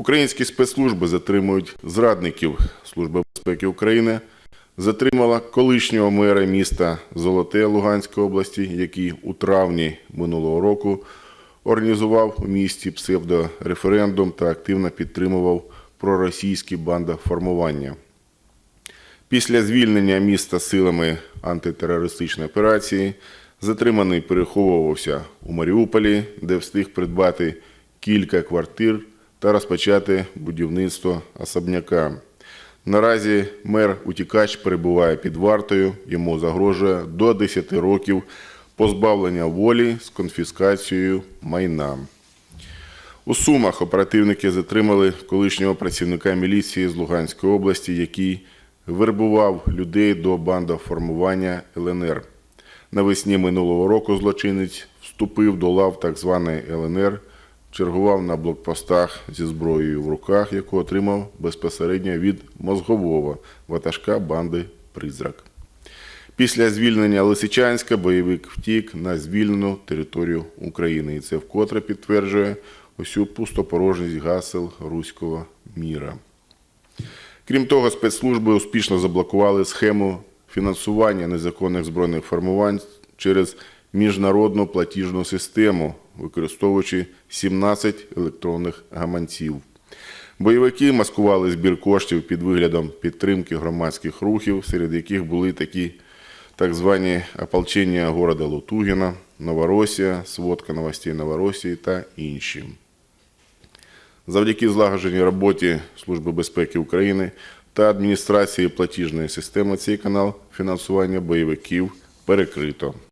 Українські спецслужби затримують зрадників Служба безпеки України. Затримала колишнього мера міста Золоте Луганської області, який у травні минулого року організував у місті псевдореферендум та активно підтримував проросійські бандоформування. Після звільнення міста силами антитерористичної операції затриманий переховувався у Маріуполі, де встиг придбати кілька квартир та розпочати будівництво особняка. Наразі мер утікач перебуває під вартою, йому загрожує до 10 років позбавлення волі з конфіскацією майна. У Сумах оперативники затримали колишнього працівника міліції з Луганської області, який вербував людей до бандоформування ЛНР. Навесні минулого року злочинець вступив до лав так званої ЛНР, чергував на блокпостах зі зброєю в руках, яку отримав безпосередньо від мозгового ватажка банди Призрак. Після звільнення Лисичанська бойовик втік на звільнену територію України. І це вкотре підтверджує усю пустопорожність гасел руського міра. Крім того, спецслужби успішно заблокували схему фінансування незаконних збройних формувань через міжнародну платіжну систему, використовуючи 17 електронних гаманців. Бойовики маскували збір коштів під виглядом підтримки громадських рухів, серед яких були такі так звані ополчення города Лутугіна, Новоросія, сводка новостей Новоросії та інші. Завдяки злагодженій роботі Служби безпеки України та адміністрації платіжної системи цей канал фінансування бойовиків перекрито.